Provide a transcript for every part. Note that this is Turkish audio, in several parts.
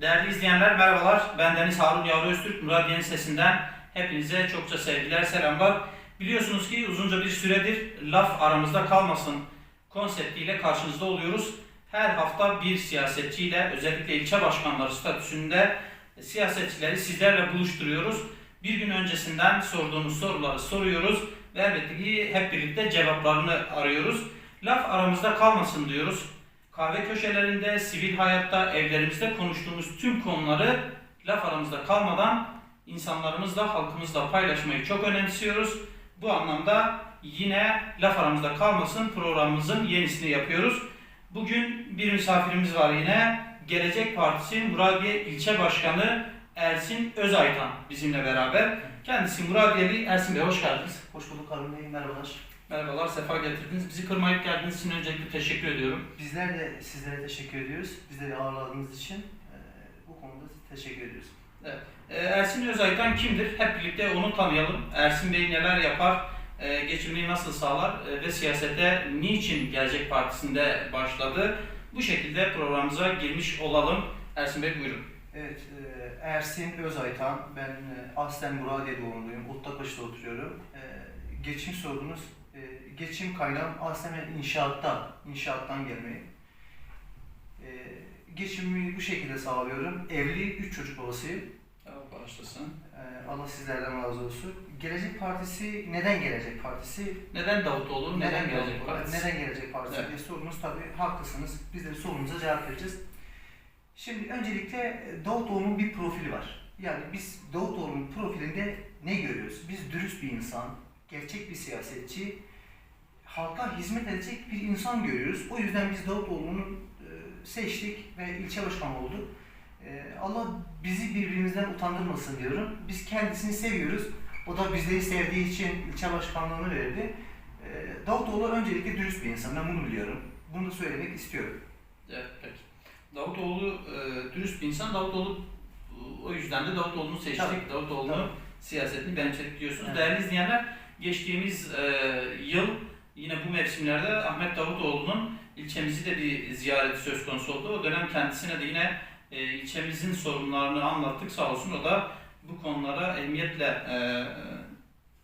Değerli izleyenler merhabalar. Ben Deniz Harun Yavru Öztürk. Murat Yeni Sesinden hepinize çokça sevgiler, selamlar. Biliyorsunuz ki uzunca bir süredir laf aramızda kalmasın konseptiyle karşınızda oluyoruz. Her hafta bir siyasetçiyle özellikle ilçe başkanları statüsünde siyasetçileri sizlerle buluşturuyoruz. Bir gün öncesinden sorduğunuz soruları soruyoruz ve elbette ki hep birlikte cevaplarını arıyoruz. Laf aramızda kalmasın diyoruz. Kahve köşelerinde, sivil hayatta, evlerimizde konuştuğumuz tüm konuları laf aramızda kalmadan insanlarımızla, halkımızla paylaşmayı çok önemsiyoruz. Bu anlamda yine laf aramızda kalmasın programımızın yenisini yapıyoruz. Bugün bir misafirimiz var yine. Gelecek Partisi Muradiye İlçe Başkanı Ersin Özaytan bizimle beraber. Kendisi Muradiyeli. Ersin Bey hoş geldiniz. Hoş bulduk Harun Bey, merhabalar. Merhabalar, sefa getirdiniz. Bizi kırmayıp geldiğiniz için öncelikle teşekkür ediyorum. Bizler de sizlere teşekkür ediyoruz. Bizleri ağırladığınız için e, bu konuda teşekkür ediyoruz. Ee, Ersin Özaytan kimdir? Hep birlikte onu tanıyalım. Ersin Bey neler yapar? Ee, Geçimini nasıl sağlar? Ee, Ve siyasete niçin Gelecek Partisi'nde başladı? Bu şekilde programımıza girmiş olalım. Ersin Bey buyurun. Evet, e, Ersin Özaytan. Ben e, aslen Muradiye doğumluyum. Ottapaşa'da oturuyorum. E, Geçim sordunuz. E, Geçim kaynağım ben inşaattan, inşaattan gelmeyi. E, Geçimimi bu şekilde sağlıyorum. Evli, üç çocuk babasıyım. Allah bağışlasın. E, Allah sizlerden razı olsun. Gelecek Partisi, neden Gelecek Partisi? Neden Davutoğlu? Neden, Gelecek Davutoğlu? Partisi? Neden Gelecek Partisi Evet. diye sorunuz tabii haklısınız. Biz de sorunuza cevap vereceğiz. Şimdi öncelikle e, Davutoğlu'nun bir profili var. Yani biz Davutoğlu'nun profilinde ne görüyoruz? Biz dürüst bir insan, gerçek bir siyasetçi, halka hizmet edecek bir insan görüyoruz. O yüzden biz Davutoğlu'nu e, seçtik ve ilçe başkanı olduk. E, Allah bizi birbirimizden utandırmasın diyorum. Biz kendisini seviyoruz. O da bizleri sevdiği için ilçe başkanlığını verdi. Ee, Davutoğlu öncelikle dürüst bir insan. Ben bunu biliyorum. Bunu da söylemek istiyorum. Evet, peki. Davutoğlu e, dürüst bir insan. Davutoğlu e, o yüzden de Davutoğlu'nu seçtik. Tabii. Davutoğlu'nun siyasetini benimsedik diyorsunuz. Evet. Değerli izleyenler, geçtiğimiz e, yıl yine bu mevsimlerde Ahmet Davutoğlu'nun ilçemizi de bir ziyareti söz konusu oldu. O dönem kendisine de yine e, ilçemizin sorunlarını anlattık. Sağ olsun o da bu konulara ehemmiyetle e,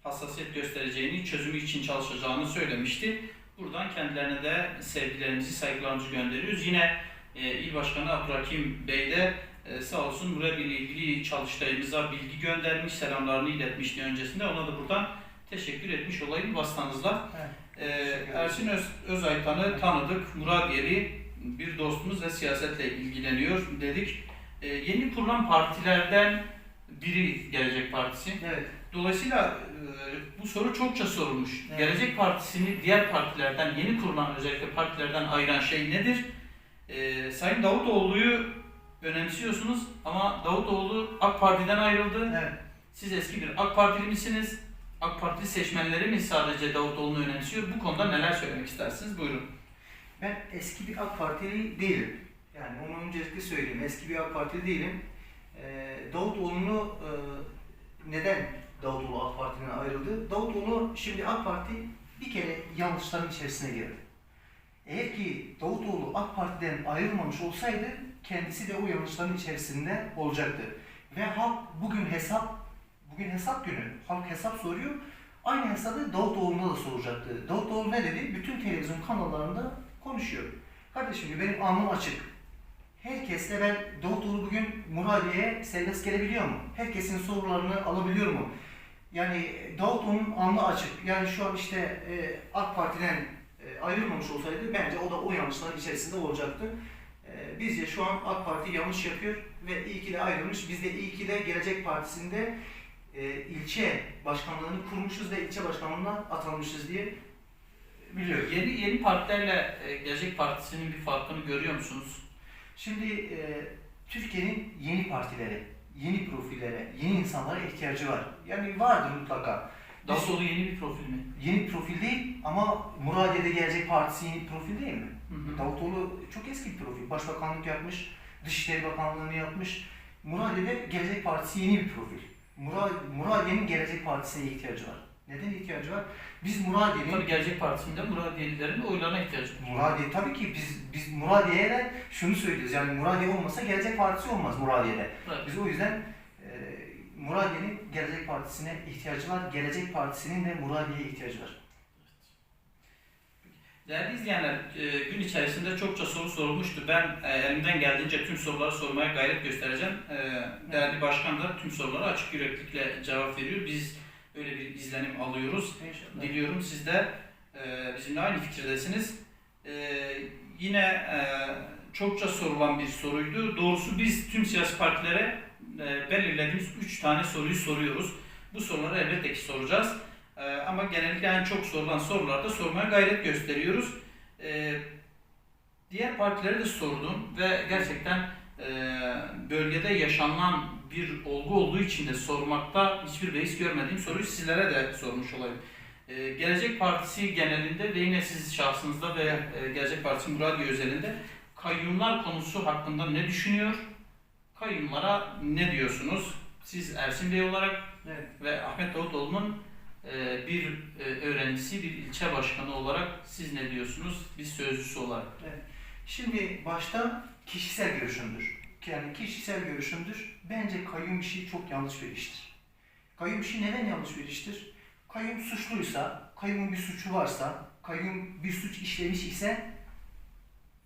hassasiyet göstereceğini, çözümü için çalışacağını söylemişti. Buradan kendilerine de sevgilerimizi, saygılarımızı gönderiyoruz. Yine e, İl Başkanı Abdülhakim Bey de e, sağ olsun buraya ilgili çalıştayımıza bilgi göndermiş, selamlarını iletmişti öncesinde. Ona da buradan teşekkür etmiş olayım vasıtanızla. Evet, E, ederim. Ersin Öz, Özaytan'ı tanıdık. Muradiyeli bir dostumuz ve siyasetle ilgileniyor dedik. E, yeni kurulan partilerden biri Gelecek Partisi. Evet. Dolayısıyla e, bu soru çokça sorulmuş. Evet. Gelecek Partisi'ni diğer partilerden, yeni kurulan özellikle partilerden ayıran şey nedir? E, Sayın Davutoğlu'yu önemsiyorsunuz ama Davutoğlu AK Parti'den ayrıldı. Evet. Siz eski bir AK Partili misiniz? AK Partili seçmenleri mi sadece Davutoğlu'nu önemsiyor? Bu konuda neler söylemek istersiniz? Buyurun. Ben eski bir AK Partili değilim. Yani onu öncelikle söyleyeyim. Eski bir AK Partili değilim. Ee, Davutoğlu'nu e, neden Davutoğlu AK Parti'den ayrıldı? Davutoğlu şimdi AK Parti bir kere yanlışların içerisine girdi. Eğer ki Davutoğlu AK Parti'den ayrılmamış olsaydı kendisi de o yanlışların içerisinde olacaktı. Ve halk bugün hesap, bugün hesap günü. Halk hesap soruyor. Aynı hesabı Davutoğlu'na da soracaktı. Davutoğlu ne dedi? Bütün televizyon kanallarında konuşuyor. Kardeşim benim alnım açık. Herkesle ben Davutoğlu bugün Muradiye'ye serbest gelebiliyor mu? Herkesin sorularını alabiliyor mu? Yani Davutoğlu'nun alnı açık. Yani şu an işte e, AK Parti'den e, ayrılmamış olsaydı bence o da o yanlışların içerisinde olacaktı. E, bizce şu an AK Parti yanlış yapıyor ve iyi ki de ayrılmış. Biz de iyi ki de Gelecek Partisi'nde e, ilçe başkanlığını kurmuşuz ve ilçe başkanlığına atanmışız diye biliyorum. Yeni yeni partilerle e, Gelecek Partisi'nin bir farkını görüyor musunuz? Şimdi e, Türkiye'nin yeni partileri, yeni profillere, yeni insanlara ihtiyacı var. Yani vardır mutlaka. Biz- Davutoğlu yeni bir profil mi? Yeni profil değil ama Muradiye'de Gelecek Partisi yeni profil değil mi? Hı hı. Davutoğlu çok eski bir profil. Başbakanlık yapmış, Dışişleri Bakanlığı'nı yapmış. Muradiye'de Gelecek Partisi yeni bir profil. Murad, Muradiye'nin Gelecek Partisi'ne ihtiyacı var. Neden ihtiyacı var? Biz Muradiye'nin Tabii Gelecek Partisi'nde Muradiyelilerin oylarına ihtiyacı var. Muradiye tabii ki biz biz Muradiye'ye şunu söylüyoruz. Yani Muradiye olmasa Gelecek Partisi olmaz Muradiye'de. Evet. Biz o yüzden e, Muradiye'nin Gelecek Partisi'ne ihtiyacı var. Gelecek Partisi'nin de Muradiye'ye ihtiyacı var. Değerli izleyenler, e, gün içerisinde çokça soru sorulmuştu. Ben e, elimden geldiğince tüm soruları sormaya gayret göstereceğim. E, Değerli Başkan da tüm sorulara açık yüreklilikle cevap veriyor. Biz öyle bir izlenim alıyoruz. İnşallah. Diliyorum siz de bizimle aynı fikirdesiniz. Yine çokça sorulan bir soruydu. Doğrusu biz tüm siyasi partilere belirlediğimiz 3 tane soruyu soruyoruz. Bu soruları elbette ki soracağız. Ama genellikle en çok sorulan sorularda sormaya gayret gösteriyoruz. E, diğer partilere de sordum ve gerçekten e, bölgede yaşanılan bir olgu olduğu için de sormakta hiçbir beis görmediğim soruyu sizlere de sormuş olayım. Ee, Gelecek Partisi genelinde ve yine siz şahsınızda ve e, Gelecek Partisi Muradiye özelinde kayyumlar konusu hakkında ne düşünüyor? Kayyumlara ne diyorsunuz? Siz Ersin Bey olarak Evet. ve Ahmet Davutoğlu'nun e, bir e, öğrencisi, bir ilçe başkanı olarak siz ne diyorsunuz? Bir sözcüsü olarak. Şimdi başta kişisel görüşümdür. Yani kişisel görüşümdür. Bence kayyum işi çok yanlış bir iştir. Kayyum işi neden yanlış bir iştir? Kayyum suçluysa, kayyumun bir suçu varsa, kayyum bir suç işlemiş ise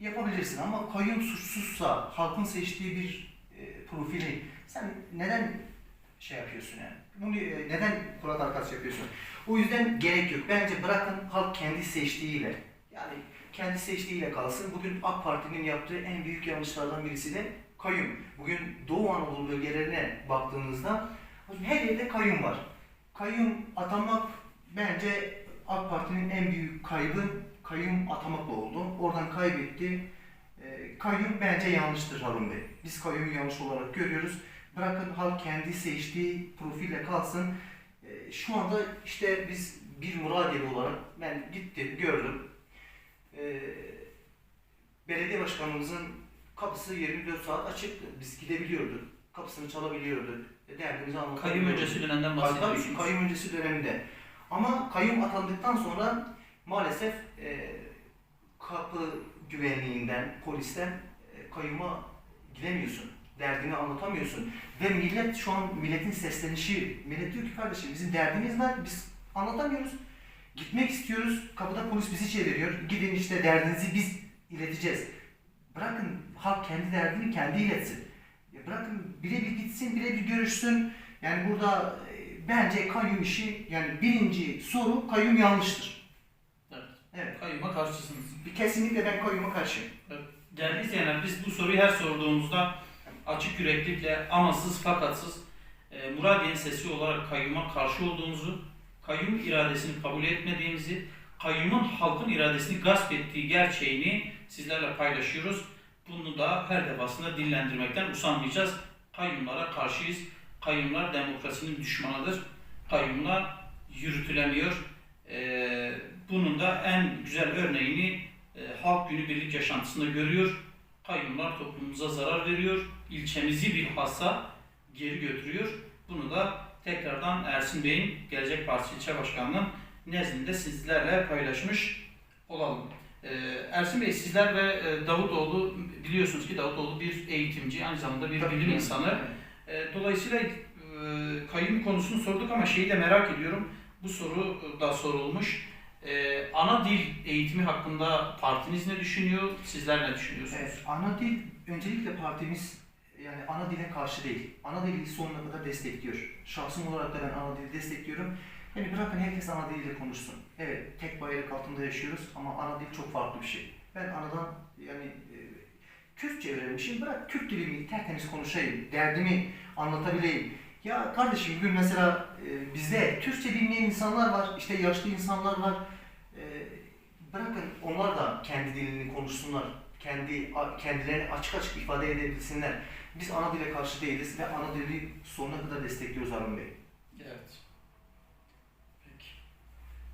yapabilirsin ama kayyum suçsuzsa, halkın seçtiği bir e, profili sen neden şey yapıyorsun yani? Bunu e, neden Kurat Arkas yapıyorsun? O yüzden gerek yok. Bence bırakın halk kendi seçtiğiyle yani kendi seçtiğiyle kalsın. Bugün AK Parti'nin yaptığı en büyük yanlışlardan birisi de kayyum. Bugün Doğu Anadolu bölgelerine baktığınızda her yerde kayyum var. Kayyum atamak bence AK Parti'nin en büyük kaybı kayyum atamakla oldu. Oradan kaybetti. Ee, kayyum bence yanlıştır Harun Bey. Biz kayyumu yanlış olarak görüyoruz. Bırakın halk kendi seçtiği profille kalsın. Ee, şu anda işte biz bir Muradiyeli olarak ben gittim, gördüm. Ee, belediye başkanımızın kapısı 24 saat açıktı. Biz gidebiliyorduk. Kapısını çalabiliyorduk. e, Derdimizi Kayyum anlatabiliyorduk. öncesi dönemden tabii, bahsediyorsunuz. kayyum öncesi döneminde. Ama kayyum atandıktan sonra maalesef e, kapı güvenliğinden, polisten e, kayyuma gidemiyorsun. Derdini anlatamıyorsun. Ve millet şu an milletin seslenişi, millet diyor ki kardeşim bizim derdimiz var, biz anlatamıyoruz. Gitmek istiyoruz, kapıda polis bizi çeviriyor. Gidin işte derdinizi biz ileteceğiz. Bırakın halk kendi derdini kendi iletsin. Ya bırakın birebir gitsin, birebir görüşsün. Yani burada e, bence kayyum işi, yani birinci soru kayyum yanlıştır. Evet. Evet. Kayyuma karşısınız. Bir kesinlikle ben kayyuma karşıyım. Değerli izleyenler biz bu soruyu her sorduğumuzda açık yüreklilikle amasız fakatsız e, Muradiye'nin sesi olarak kayyuma karşı olduğumuzu, kayyum iradesini kabul etmediğimizi, kayyumun halkın iradesini gasp ettiği gerçeğini sizlerle paylaşıyoruz. Bunu da her defasında dillendirmekten usanmayacağız. Kayyumlara karşıyız. Kayyumlar demokrasinin düşmanıdır. Kayyumlar yürütülemiyor. E, bunun da en güzel örneğini e, halk günübirlik yaşantısında görüyor. Kayyumlar toplumumuza zarar veriyor. İlçemizi bilhassa geri götürüyor. Bunu da tekrardan Ersin Bey'in Gelecek Partisi İlçe Başkanı'nın nezdinde sizlerle paylaşmış olalım. Ee, Ersin Bey sizler ve e, Davutoğlu biliyorsunuz ki Davutoğlu bir eğitimci, aynı zamanda bir bilim insanı. E, Dolayısıyla e, kayyum konusunu sorduk ama şeyi de merak ediyorum. Bu soru da sorulmuş. E, ana dil eğitimi hakkında partiniz ne düşünüyor? Sizler ne düşünüyorsunuz? Evet, ana dil, öncelikle partimiz yani ana dile karşı değil. Ana dili sonuna kadar destekliyor. Şahsım olarak da ben ana dili destekliyorum. Yani bırakın herkes ana diliyle konuşsun. Evet, tek bayrak altında yaşıyoruz ama ana dil çok farklı bir şey. Ben anadan yani e, Kürtçe öğrenmişim. Bırak Kürt dilimi tertemiz konuşayım, derdimi anlatabileyim. Ya kardeşim bugün mesela e, bizde Türkçe bilmeyen insanlar var, işte yaşlı insanlar var. E, bırakın onlar da kendi dilini konuşsunlar, kendi kendilerini açık açık ifade edebilsinler. Biz ana dile karşı değiliz ve ana dili sonuna kadar destekliyoruz Harun Bey. Evet. Peki.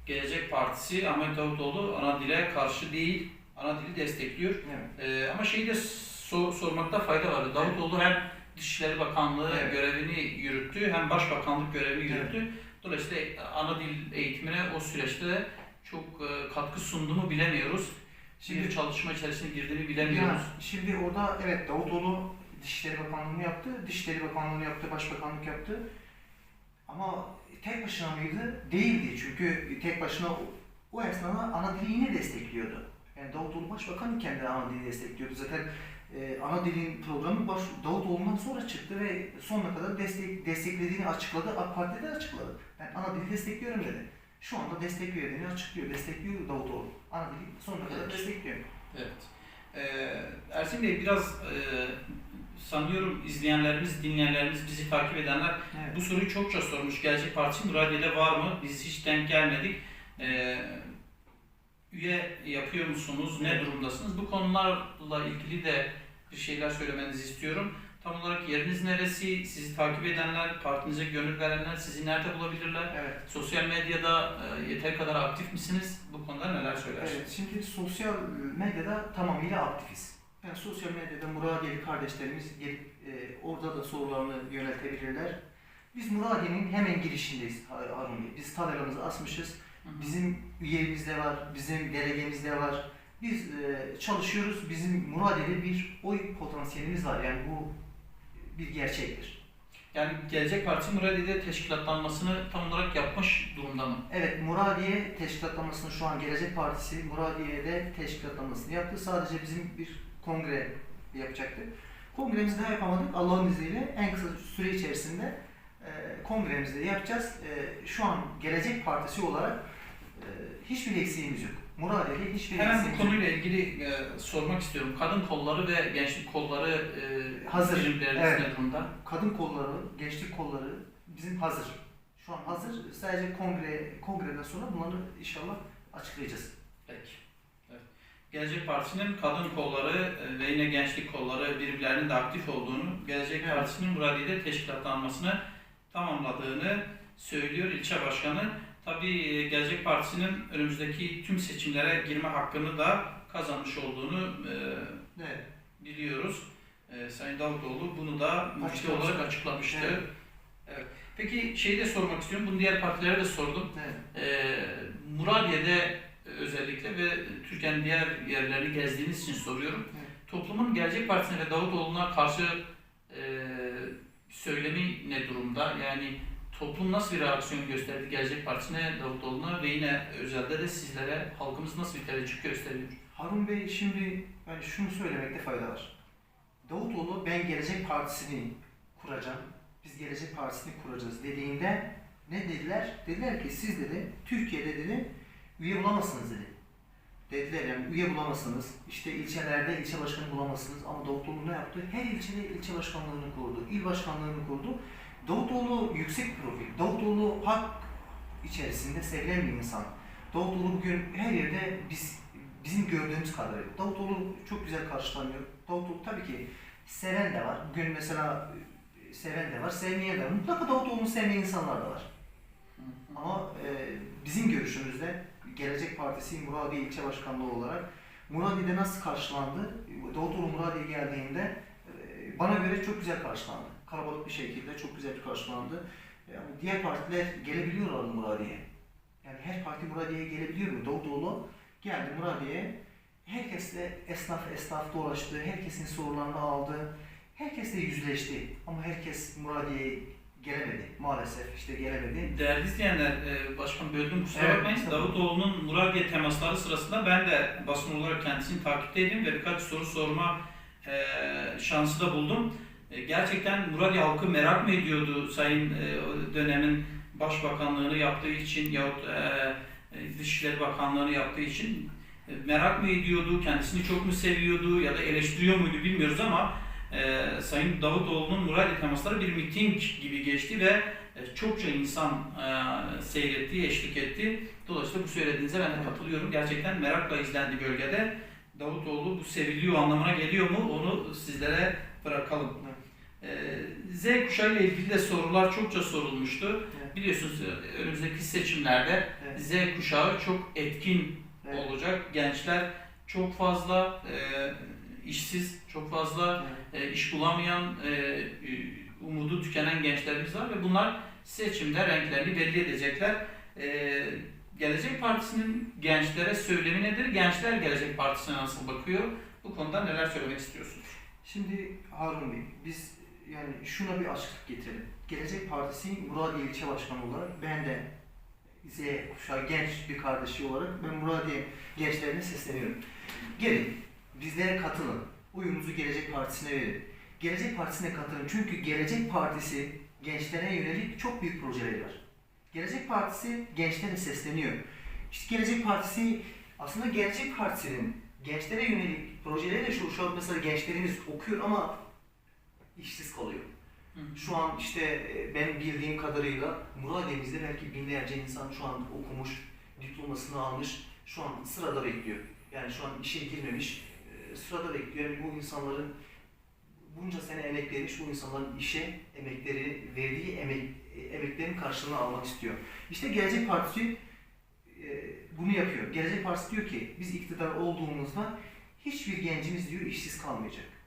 Gelecek Partisi Ahmet Davutoğlu ana dile karşı değil, ana dili destekliyor. Evet. Ee, ama şeyi de so- sormakta fayda var. Davutoğlu hem Dışişleri Bakanlığı Evet. görevini yürüttü hem Başbakanlık görevini Evet. yürüttü. Dolayısıyla ana dil eğitimine o süreçte çok e, katkı sundu mu bilemiyoruz. Şimdi Şimdi- çalışma içerisine girdiğini bilemiyoruz. Ya, şimdi orada evet Davutoğlu Dışişleri Bakanlığı'nı yaptı, Dışişleri Bakanlığı'nı yaptı, Başbakanlık yaptı. Ama tek başına mıydı? Değildi çünkü tek başına o esnada ana dili yine destekliyordu. Yani Davutoğlu Başbakan iken de ana dili destekliyordu. Zaten e, ana dilin programı baş, Davutoğlu'ndan sonra çıktı ve sonuna kadar destek, desteklediğini açıkladı. AK Parti de açıkladı. Ben ana dili destekliyorum dedi. Şu anda destek verdiğini açıklıyor. Destekliyor Davutoğlu. Ana dili sonuna kadar Evet. destekliyor. Evet. Ee, Ersin Bey biraz e, sanıyorum izleyenlerimiz, dinleyenlerimiz, bizi takip edenler Evet. bu soruyu çokça sormuş. Gelecek Partisi Muradiye'de var mı? Biz hiç denk gelmedik. Ee, üye yapıyor musunuz? Ne durumdasınız? Bu konularla ilgili de bir şeyler söylemenizi istiyorum. Tam olarak yeriniz neresi? Sizi takip edenler, partinize gönül verenler sizi nerede bulabilirler? Evet. Sosyal medyada e, yeter kadar aktif misiniz? Bu konuda neler söylersiniz? Evet, şimdi sosyal medyada tamamıyla aktifiz. Yani sosyal medyada Muradiyeli kardeşlerimiz gelip e, orada da sorularını yöneltebilirler. Biz Muradiye'nin hemen girişindeyiz Har- Harun Bey. Biz tabelamızı asmışız. Bizim üyemiz de var, bizim delegemiz de var. Biz e, çalışıyoruz. Bizim Muradiye'de bir oy potansiyelimiz var. Yani bu bir gerçektir. Yani Gelecek Partisi Muradiye'de teşkilatlanmasını tam olarak yapmış durumda mı? Evet, Muradiye teşkilatlamasını şu an Gelecek Partisi Muradiye'de teşkilatlamasını yaptı. Sadece bizim bir kongre yapacaktı. Kongremizi daha yapamadık. Allah'ın izniyle en kısa süre içerisinde e, kongremizi de yapacağız. E, şu an Gelecek Partisi olarak hiçbir eksiğimiz yok. Muradiye'de hiçbir Hemen bu eksiğimiz yok. konuyla ilgili e, sormak istiyorum. Kadın kolları ve gençlik kolları e, Hazır. Evet. durumda? Kadın kolları, gençlik kolları bizim hazır. Şu an hazır. Sadece kongre kongreden sonra bunları inşallah açıklayacağız. Peki. Evet. Gelecek Partisi'nin kadın kolları e, ve yine gençlik kolları birimlerinin de aktif olduğunu, Gelecek Evet. Partisi'nin Muradiye'de teşkilatlanmasını tamamladığını söylüyor ilçe başkanı. Tabii e, Gelecek Partisi'nin önümüzdeki tüm seçimlere girme hakkını da kazanmış olduğunu e, Evet. biliyoruz. Ee, Sayın Davutoğlu bunu da Açıklamıştı. olarak açıklamıştı. Evet. Evet. Peki şeyi de sormak istiyorum. Bunu diğer partilere de sordum. Evet. Ee, Muradiye'de özellikle ve Türkiye'nin diğer yerlerini gezdiğiniz için soruyorum. Evet. Toplumun Gelecek Partisi'ne ve Davutoğlu'na karşı e, söylemi ne durumda? Yani toplum nasıl bir reaksiyon gösterdi Gelecek Partisi'ne, Davutoğlu'na ve yine özelde de sizlere halkımız nasıl bir teveccüh gösteriyor? Harun Bey şimdi ben şunu söylemekte fayda var. Davutoğlu ben Gelecek Partisi'ni kuracağım. Biz Gelecek Partisi'ni kuracağız dediğinde ne dediler? Dediler ki siz dedi Türkiye'de dedi üye bulamazsınız dedi. Dediler yani üye bulamazsınız. İşte ilçelerde ilçe başkanı bulamazsınız. Ama Davutoğlu ne yaptı? Her ilçede ilçe başkanlığını kurdu. il başkanlığını kurdu. Davutoğlu yüksek profil. Davutoğlu halk içerisinde sevilen bir insan. Davutoğlu bugün her yerde biz bizim gördüğümüz kadarıyla. Davutoğlu çok güzel karşılanıyor. Davutoğlu tabii ki seven de var. Bugün mesela e, seven de var, sevmeyen de var. Mutlaka Davutoğlu'nu sevmeyen insanlar da var. Ama e, bizim görüşümüzde Gelecek Partisi Muradiye İlçe Başkanlığı olarak Muradiye'de nasıl karşılandı? Davutoğlu Muradiye geldiğinde e, bana göre çok güzel karşılandı. Kalabalık bir şekilde çok güzel karşılandı. Yani diğer partiler gelebiliyorlar Muradiye'ye. Yani her parti Muradiye'ye gelebiliyor mu? Davutoğlu geldi Muradiye'ye. Herkesle esnaf esnaf dolaştı. Herkesin sorularını aldı. Herkesle yüzleşti. Ama herkes Muradiye'ye gelemedi. Maalesef işte gelemedi. Değerli izleyenler, e, başkan böldüm kusura Evet, bakmayın. tabii. Davutoğlu'nun Muradiye temasları sırasında ben de basın olarak kendisini takipteydim ve birkaç soru sorma e, şansı da buldum. E, gerçekten Muradiye halkı merak mı ediyordu Sayın e, dönemin başbakanlığını yaptığı için yahut e, Dışişleri Bakanlığını yaptığı için merak mı ediyordu, kendisini çok mu seviyordu ya da eleştiriyor muydu bilmiyoruz ama Sayın Davutoğlu'nun Muradiye temasları bir miting gibi geçti ve çokça insan seyretti, eşlik etti. Dolayısıyla bu söylediğinize ben de katılıyorum. Gerçekten merakla izlendi bölgede. Davutoğlu bu seviliyor anlamına geliyor mu onu sizlere bırakalım. E, Z kuşağı ile ilgili de sorular çokça sorulmuştu. Evet. Biliyorsunuz e, önümüzdeki seçimlerde Evet. Z kuşağı çok etkin Evet. olacak. Gençler çok fazla e, işsiz, çok fazla Evet. e, iş bulamayan, e, e, umudu tükenen gençlerimiz var ve bunlar seçimde renklerini belli edecekler. Ee, Gelecek Partisi'nin gençlere söylemi nedir? Gençler Gelecek Partisi'ne nasıl bakıyor? Bu konuda neler söylemek istiyorsunuz? Şimdi Harun Bey, biz yani şuna bir açıklık getirelim. Gelecek Partisi Muradiye İlçe Başkanı olarak ben de Z kuşağı genç bir kardeşi olarak ben Muradiye gençlerine sesleniyorum. Gelin bizlere katılın. Oyunuzu Gelecek Partisi'ne verin. Gelecek Partisi'ne katılın. Çünkü Gelecek Partisi gençlere yönelik çok büyük projeleri var. Gelecek Partisi gençlere sesleniyor. İşte Gelecek Partisi aslında Gelecek Partisi'nin gençlere yönelik projeleri de şu, şu an mesela gençlerimiz okuyor ama işsiz kalıyor. Şu an işte e, ben bildiğim kadarıyla Muradiye'mizde belki binlerce insan şu an okumuş, diplomasını almış, şu an sırada bekliyor. Yani şu an işe girmemiş, e, sırada bekliyor. Yani bu insanların bunca sene emek vermiş, bu insanların işe emekleri, verdiği emek, e, emeklerin karşılığını almak istiyor. İşte Gelecek Partisi bunu yapıyor. Gelecek Partisi diyor ki biz iktidar olduğumuzda hiçbir gencimiz diyor işsiz kalmayacak.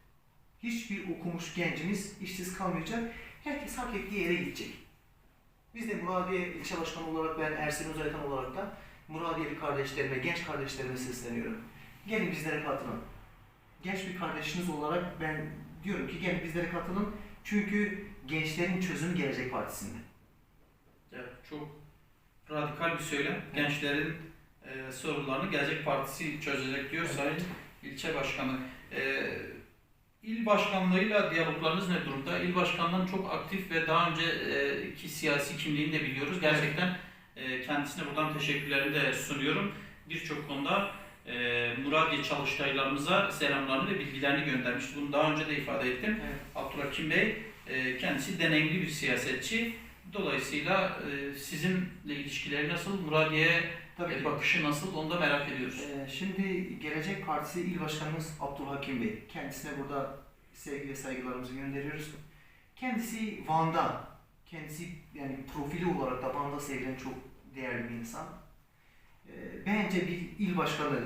Hiçbir okumuş gencimiz işsiz kalmayacak. Herkes hak ettiği yere gidecek. Biz de Muradiye ilçe başkanı olarak ben Ersin Özaytan olarak da Muradiyeli kardeşlerime, genç kardeşlerime sesleniyorum. Gelin bizlere katılın. Genç bir kardeşiniz olarak ben diyorum ki gelin bizlere katılın. Çünkü gençlerin çözümü Gelecek Partisi'nde. Evet, çok radikal bir söylem. Gençlerin e, sorunlarını Gelecek Partisi çözecek diyor Evet. Sayın İlçe Başkanı. E, il başkanlığıyla diyaloglarınız ne durumda? İl başkanlığının çok aktif ve daha önceki siyasi kimliğini de biliyoruz. Gerçekten e, kendisine buradan teşekkürlerimi de sunuyorum. Birçok konuda e, Muradiye çalıştaylarımıza selamlarını ve bilgilerini göndermişti. Bunu daha önce de ifade ettim. Evet. Abdülhakim Bey e, kendisi deneyimli bir siyasetçi. Dolayısıyla e, sizinle ilişkileri nasıl, Muradiye'ye Tabii e, bakışı nasıl onu da merak ediyoruz. Ee, Şimdi Gelecek Partisi İl Başkanımız Abdülhakim Bey. Kendisine burada sevgi ve saygılarımızı gönderiyoruz. Kendisi Van'da, kendisi yani profili olarak da Van'da sevilen çok değerli bir insan. Ee, Bence bir il başkanı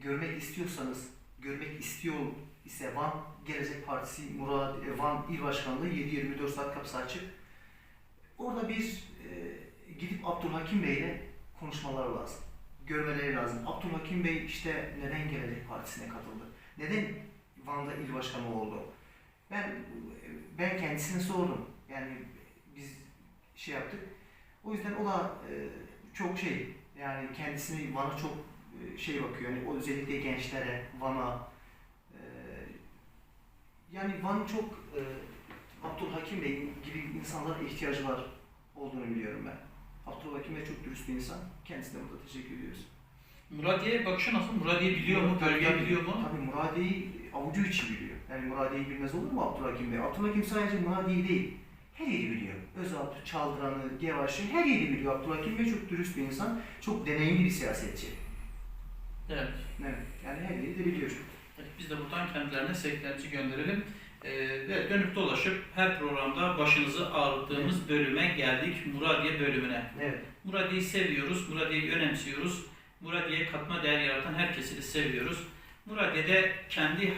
görmek istiyorsanız, görmek istiyor ise Van Gelecek Partisi Murad e, Van İl Başkanlığı 7-24 saat kapısı açık. Orada bir e, gidip Abdülhakim Bey'le konuşmalar lazım görmeleri lazım. Abdülhakim Bey işte neden Gelecek Partisi'ne katıldı? Neden Van'da il başkanı oldu? Ben ben kendisine sordum. Yani biz şey yaptık. O yüzden o da e, çok şey yani kendisini Van'a çok e, şey bakıyor. Yani o özellikle gençlere, Van'a e, yani Van çok e, Abdülhakim Bey gibi insanlara ihtiyacı var olduğunu biliyorum ben. Abdülhakim Bey çok dürüst bir insan. Kendisine burada teşekkür ediyoruz. Muradiye bakışı nasıl? Muradiye biliyor mu? Bölge biliyor mu? Tabii Muradiye'yi avucu içi biliyor. Yani Muradiye'yi bilmez olur mu Abdülhakim Bey? Abdülhakim sadece Muradiye değil. Her yeri biliyor. Özaltı, Çaldıran'ı, Gevaş'ı her yeri biliyor. Abdülhakim Bey çok dürüst bir insan. Çok deneyimli bir siyasetçi. Evet. Evet. Yani her yeri de biliyor. Evet, Biz de buradan kendilerine sevgilerimizi gönderelim. Ee, ve dönüp dolaşıp her programda başınızı ağrıttığımız bölüme geldik. Muradiye bölümüne. Evet. Muradiye'yi seviyoruz, Muradiye'yi önemsiyoruz. Muradiye'ye katma değer yaratan herkesi de seviyoruz. Muradiye'de kendi e,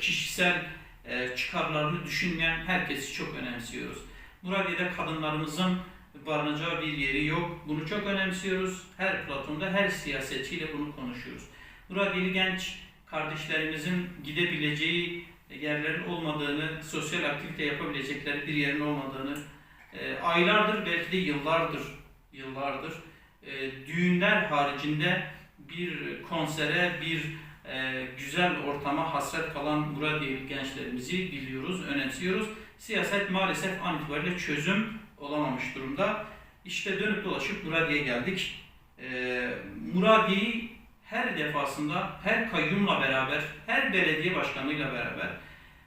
kişisel e, çıkarlarını düşünmeyen herkesi çok önemsiyoruz. Muradiye'de kadınlarımızın barınacağı bir yeri yok. Bunu çok önemsiyoruz. Her platformda, her siyasetçiyle bunu konuşuyoruz. Muradiyeli genç kardeşlerimizin gidebileceği yerlerin olmadığını, sosyal aktivite yapabilecekleri bir yerin olmadığını, e, aylardır belki de yıllardır, yıllardır e, düğünler haricinde bir konsere, bir e, güzel ortama hasret kalan Muradiyeli gençlerimizi biliyoruz, önemsiyoruz. Siyaset maalesef an itibariyle çözüm olamamış durumda. İşte dönüp dolaşıp Muradiye'ye geldik. E, Muradiye'yi her defasında, her kayyumla beraber, her belediye başkanıyla beraber,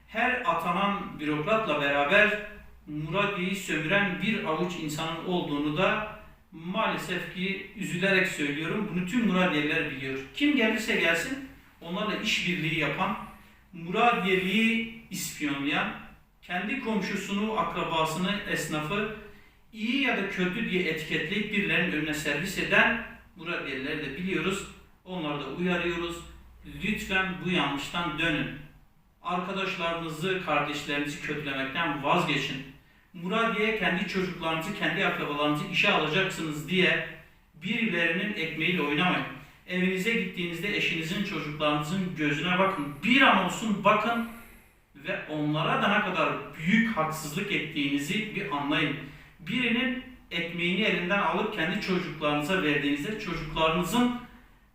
her atanan bürokratla beraber Muradiye'yi sömüren bir avuç insanın olduğunu da maalesef ki üzülerek söylüyorum. Bunu tüm Muradiyeliler biliyor. Kim gelirse gelsin onlarla işbirliği yapan, Muradiyeliği ispiyonlayan, kendi komşusunu, akrabasını, esnafı iyi ya da kötü diye etiketleyip birilerinin önüne servis eden Muradiyelileri de biliyoruz. Onları da uyarıyoruz. Lütfen bu yanlıştan dönün. Arkadaşlarınızı, kardeşlerinizi kötülemekten vazgeçin. Muradiye kendi çocuklarınızı, kendi akrabalarınızı işe alacaksınız diye birilerinin ekmeğiyle oynamayın. Evinize gittiğinizde eşinizin, çocuklarınızın gözüne bakın. Bir an olsun bakın ve onlara da ne kadar büyük haksızlık ettiğinizi bir anlayın. Birinin ekmeğini elinden alıp kendi çocuklarınıza verdiğinizde çocuklarınızın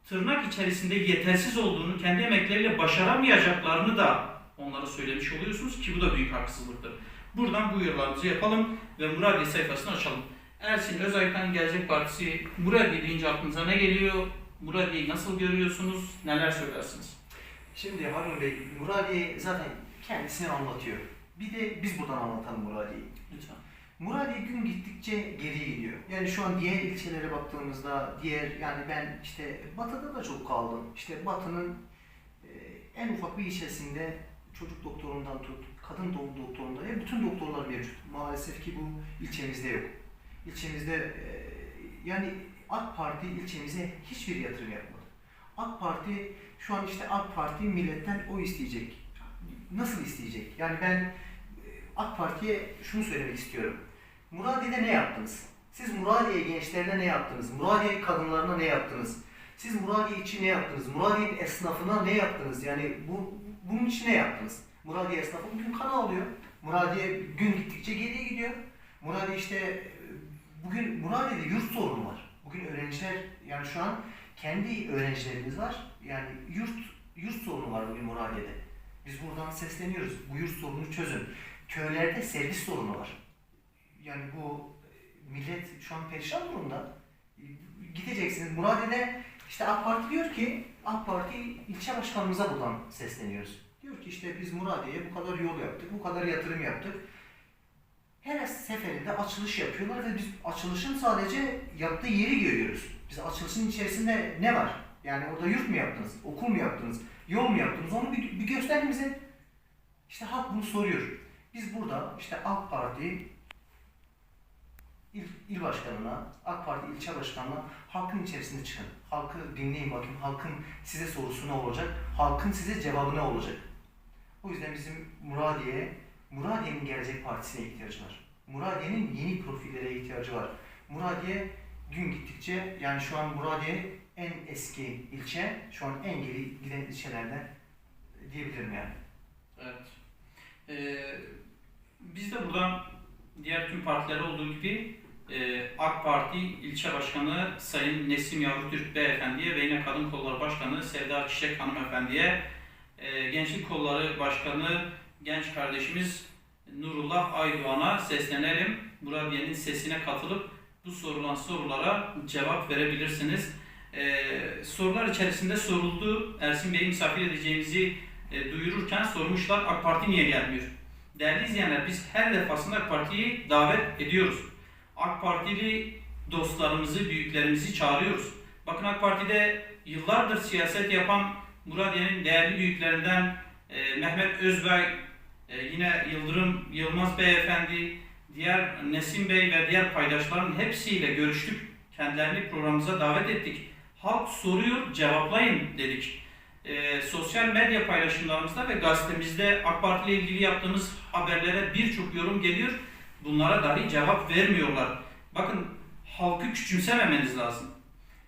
tırnak içerisinde yetersiz olduğunu, kendi emekleriyle başaramayacaklarını da onlara söylemiş oluyorsunuz ki bu da büyük haksızlıktır. Buradan bu uyarılarımızı yapalım ve Muradiye sayfasını açalım. Ersin Özaykan Gelecek Partisi, Muradiye deyince aklınıza ne geliyor? Muradiye'yi nasıl görüyorsunuz? Neler söylersiniz? Şimdi Harun Bey, Muradiye zaten kendisini anlatıyor. Bir de biz buradan anlatalım Muradiye'yi. Muradiye gün gittikçe geriye gidiyor. Yani şu an diğer ilçelere baktığımızda, diğer yani ben işte Batı'da da çok kaldım. İşte Batı'nın e, en ufak bir ilçesinde çocuk doktorundan tut, kadın doğum doktorundan ya bütün doktorlar mevcut. Maalesef ki bu ilçemizde yok. İlçemizde e, yani AK Parti ilçemize hiçbir yatırım yapmadı. AK Parti şu an işte AK Parti milletten o isteyecek. Nasıl isteyecek? Yani ben e, AK Parti'ye şunu söylemek istiyorum. Muradiye'de ne yaptınız? Siz Muradiye gençlerine ne yaptınız? Muradiye kadınlarına ne yaptınız? Siz Muradiye için ne yaptınız? Muradiye'nin esnafına ne yaptınız? Yani bu bunun için ne yaptınız? Muradiye esnafı bugün kan alıyor. Muradiye gün gittikçe geriye gidiyor. Muradiye işte bugün Muradiye'de yurt sorunu var. Bugün öğrenciler yani şu an kendi öğrencilerimiz var. Yani yurt yurt sorunu var bugün Muradiye'de. Biz buradan sesleniyoruz. Bu yurt sorununu çözün. Köylerde servis sorunu var. Yani bu e, millet şu an perişan durumda. Gideceksiniz. Muradiye'de işte AK Parti diyor ki AK Parti ilçe başkanımıza buradan sesleniyoruz. Diyor ki işte biz Muradiye'ye bu kadar yol yaptık, bu kadar yatırım yaptık. Her seferinde açılış yapıyorlar ve biz açılışın sadece yaptığı yeri görüyoruz. Biz açılışın içerisinde ne var? Yani orada yurt mu yaptınız, okul mu yaptınız, yol mu yaptınız? Onu bir, bir gösterin bize. İşte halk bunu soruyor. Biz burada işte AK Parti il, il başkanına, AK Parti ilçe başkanına halkın içerisinde çıkın. Halkı dinleyin bakın. Halkın size sorusu ne olacak? Halkın size cevabı ne olacak? O yüzden bizim Muradiye, Muradiye'nin gelecek partisine ihtiyacı var. Muradiye'nin yeni profillere ihtiyacı var. Muradiye gün gittikçe yani şu an Muradiye en eski ilçe, şu an en geri giden ilçelerden diyebilirim yani. Evet. Ee, biz de buradan diğer tüm partilere olduğu gibi e, AK Parti ilçe başkanı Sayın Nesim Yavrutürk Beyefendi'ye ve yine Kadın Kolları Başkanı Sevda Çiçek Hanımefendi'ye, e, Gençlik Kolları Başkanı genç kardeşimiz Nurullah Aydoğan'a seslenelim. Muradiye'nin sesine katılıp bu sorulan sorulara cevap verebilirsiniz. E, sorular içerisinde soruldu. Ersin Bey'i misafir edeceğimizi e, duyururken sormuşlar AK Parti niye gelmiyor? Değerli izleyenler biz her defasında AK Parti'yi davet ediyoruz. AK Partili dostlarımızı, büyüklerimizi çağırıyoruz. Bakın AK Parti'de yıllardır siyaset yapan Muradiye'nin değerli büyüklerinden e, Mehmet Özbey, e, yine Yıldırım Yılmaz Beyefendi, diğer Nesim Bey ve diğer paydaşların hepsiyle görüştük. Kendilerini programımıza davet ettik. Halk soruyor, cevaplayın dedik e, sosyal medya paylaşımlarımızda ve gazetemizde AK Parti ile ilgili yaptığımız haberlere birçok yorum geliyor. Bunlara dahi cevap vermiyorlar. Bakın halkı küçümsememeniz lazım.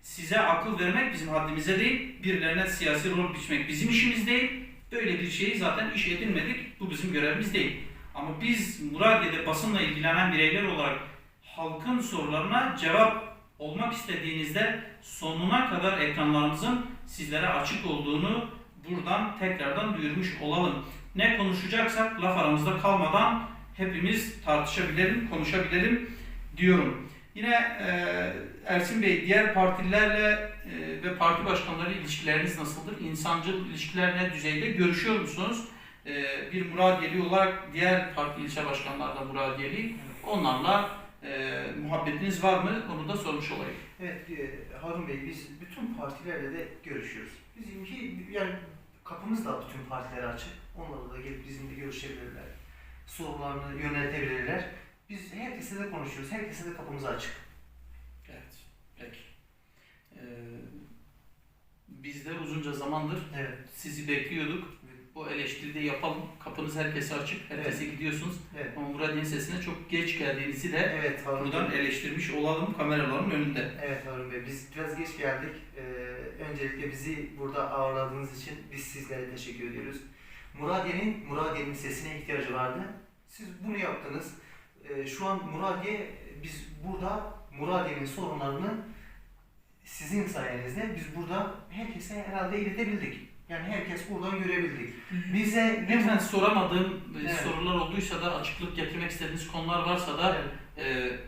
Size akıl vermek bizim haddimize değil, birilerine siyasi rol biçmek bizim işimiz değil. Böyle bir şeyi zaten iş edinmedik, bu bizim görevimiz değil. Ama biz Muradiye'de basınla ilgilenen bireyler olarak halkın sorularına cevap olmak istediğinizde sonuna kadar ekranlarımızın sizlere açık olduğunu buradan tekrardan duyurmuş olalım. Ne konuşacaksak laf aramızda kalmadan hepimiz tartışabilelim, konuşabilelim diyorum. Yine e, Ersin Bey diğer partilerle e, ve parti başkanları ilişkileriniz nasıldır? İnsancıl ilişkiler ne düzeyde? Görüşüyor musunuz? E, bir Muradiyeli olarak diğer parti ilçe başkanları da Muradiyeli. Onlarla e, muhabbetiniz var mı? Onu da sormuş olayım. Evet e, Harun Bey biz bütün partilerle de görüşüyoruz. Bizimki yani kapımız da bütün partilere açık. Onlarla da gelip bizimle görüşebilirler. Sorularını yöneltebilirler. Biz herkese de konuşuyoruz. Herkese de kapımız açık. Evet, peki. Ee, biz de uzunca zamandır Evet. sizi bekliyorduk. O o eleştiride yapalım. Kapınız herkese açık. Herkese gidiyorsunuz. Evet. Ama Murat Sesi'ne çok geç geldiğinizi de Evet Harun buradan Bey. eleştirmiş olalım kameraların önünde. Evet Harun Bey, biz biraz geç geldik. Ee, öncelikle bizi burada ağırladığınız için biz sizlere teşekkür ediyoruz. Muradiye'nin, Muradiye'nin sesine ihtiyacı vardı. Siz bunu yaptınız. Ee, şu an Muradiye, biz burada Muradiye'nin sorunlarını sizin sayenizde biz burada herkese herhalde iletebildik. Yani herkes buradan görebildik. Bize ne Lütfen soramadığım e, Evet. sorular olduysa da açıklık getirmek istediğiniz konular varsa da Evet. e,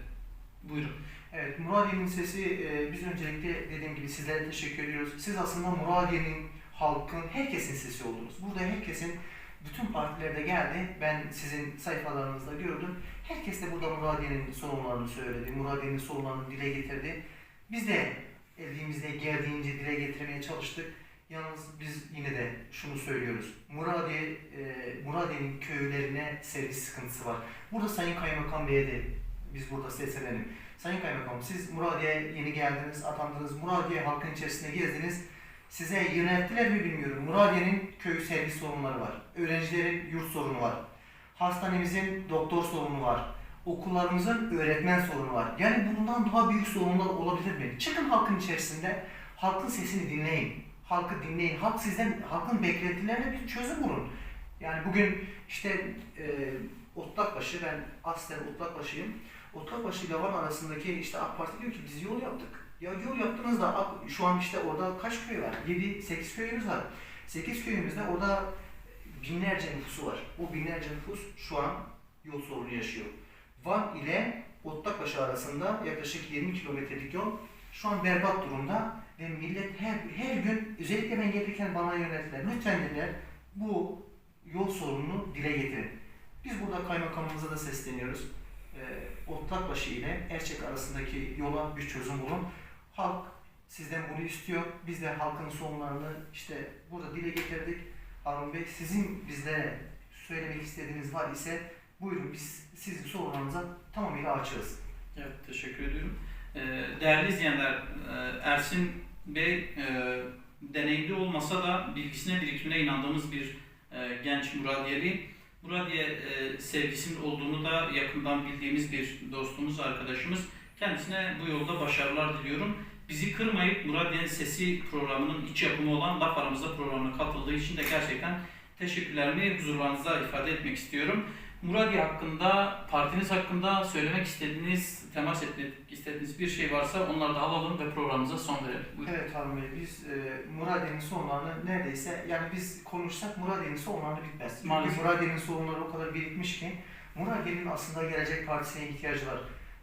buyurun. Evet, Muradiye'nin sesi, e, biz öncelikle dediğim gibi sizlere teşekkür ediyoruz. Siz aslında Muradiye'nin, halkın, herkesin sesi oldunuz. Burada herkesin, bütün partilerde geldi. Ben sizin sayfalarınızda gördüm. Herkes de burada Muradiye'nin sorunlarını söyledi, Muradiye'nin sorunlarını dile getirdi. Biz de elimizde geldiğince dile getirmeye çalıştık. Yalnız biz yine de şunu söylüyoruz. Muradiye, e, Muradiye'nin köylerine servis sıkıntısı var. Burada Sayın Kaymakam Bey'e de biz burada seslenelim. Sayın Kaymakam siz Muradiye yeni geldiniz, atandınız. Muradiye halkın içerisinde gezdiniz. Size yönelttiler mi bilmiyorum. Muradiye'nin köy servis sorunları var. Öğrencilerin yurt sorunu var. Hastanemizin doktor sorunu var. Okullarımızın öğretmen sorunu var. Yani bundan daha büyük sorunlar olabilir mi? Çıkın halkın içerisinde, halkın sesini dinleyin. Halkı dinleyin. Halk sizden, halkın beklentilerine bir çözüm bulun. Yani bugün işte e, Otlakbaşı, ben aslen Otlakbaşıyım. Otlakbaşı ile Van arasındaki işte AK Parti diyor ki biz yol yaptık. Ya yol yaptınız da şu an işte orada kaç köy var? 7-8 köyümüz var. 8 köyümüzde orada binlerce nüfusu var. O binlerce nüfus şu an yol sorunu yaşıyor. Van ile Otlakbaşı arasında yaklaşık 20 kilometrelik yol şu an berbat durumda ve millet her, her gün özellikle ben gelirken bana yönelttiler. Lütfen dediler bu yol sorununu dile getirin. Biz burada kaymakamımıza da sesleniyoruz. Ee, Otlakbaşı ile Erçek arasındaki yola bir çözüm bulun. Halk sizden bunu istiyor. Biz de halkın sorunlarını işte burada dile getirdik. Harun Bey sizin bizlere söylemek istediğiniz var ise buyurun biz sizin sorunlarınıza tamamıyla açığız. Evet, teşekkür ediyorum. Ee, değerli izleyenler, e, Ersin Bey e, deneyimli olmasa da bilgisine, birikimine inandığımız bir e, genç Muradiyeli. Muradiye sevgisinin olduğunu da yakından bildiğimiz bir dostumuz, arkadaşımız. Kendisine bu yolda başarılar diliyorum. Bizi kırmayıp Muradiye'nin Sesi programının iç yapımı olan Laf Aramızda programına katıldığı için de gerçekten teşekkürlerimi huzurlarınızda ifade etmek istiyorum. Muradiye hakkında, partiniz hakkında söylemek istediğiniz, temas etmek istediğiniz bir şey varsa onları da alalım ve programımıza son verelim. Buyurun. Evet Harun Bey biz e, Muradiye'nin sorunlarını neredeyse yani biz konuşsak Muradiye'nin sorunlarını bitmez. Çünkü Maalesef. Muradiye'nin sorunları o kadar birikmiş ki Muradiye'nin aslında Gelecek Partisi'ne ihtiyacı var.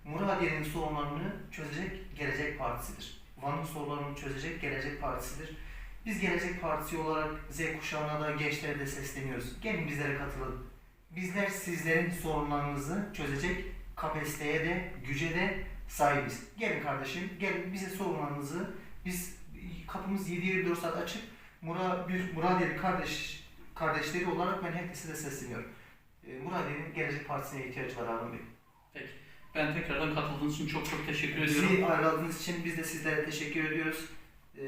Muradiye'nin sorunlarını çözecek Gelecek Partisi'dir. Van'ın sorunlarını çözecek Gelecek Partisi'dir. Biz Gelecek Partisi olarak Z kuşağına da gençlere de sesleniyoruz. Gelin bizlere katılın. Bizler sizlerin sorunlarınızı çözecek kapasiteye de, güce de sahibiz. Gelin kardeşim, gelin bize sorunlarınızı, biz kapımız 7-24 saat açık. Mura, bir Muradiyeli kardeş, kardeşleri olarak ben herkese de sesleniyorum. E, Muradiye'nin Gelecek Partisi'ne ihtiyacı var Harun Bey. Ben tekrardan katıldığınız için çok çok teşekkür ediyorum. Bizi ağırladığınız için biz de sizlere teşekkür ediyoruz. E,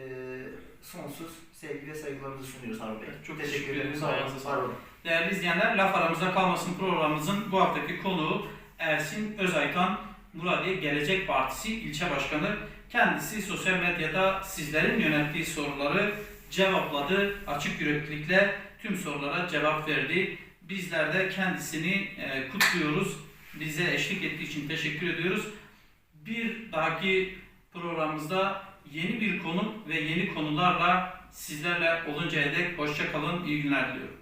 sonsuz sevgi ve saygılarımızı sunuyoruz Harun Bey. Çok teşekkür ederiz. Ayağınıza olun. Değerli izleyenler, Laf Aramızda Kalmasın programımızın bu haftaki konuğu Ersin Özaykan, Muradiye Gelecek Partisi ilçe başkanı. Kendisi sosyal medyada sizlerin yönelttiği soruları cevapladı. Açık yüreklilikle tüm sorulara cevap verdi. Bizler de kendisini e, kutluyoruz. Bize eşlik ettiği için teşekkür ediyoruz. Bir dahaki programımızda yeni bir konu ve yeni konularla sizlerle oluncaya dek hoşça kalın, iyi günler diliyorum.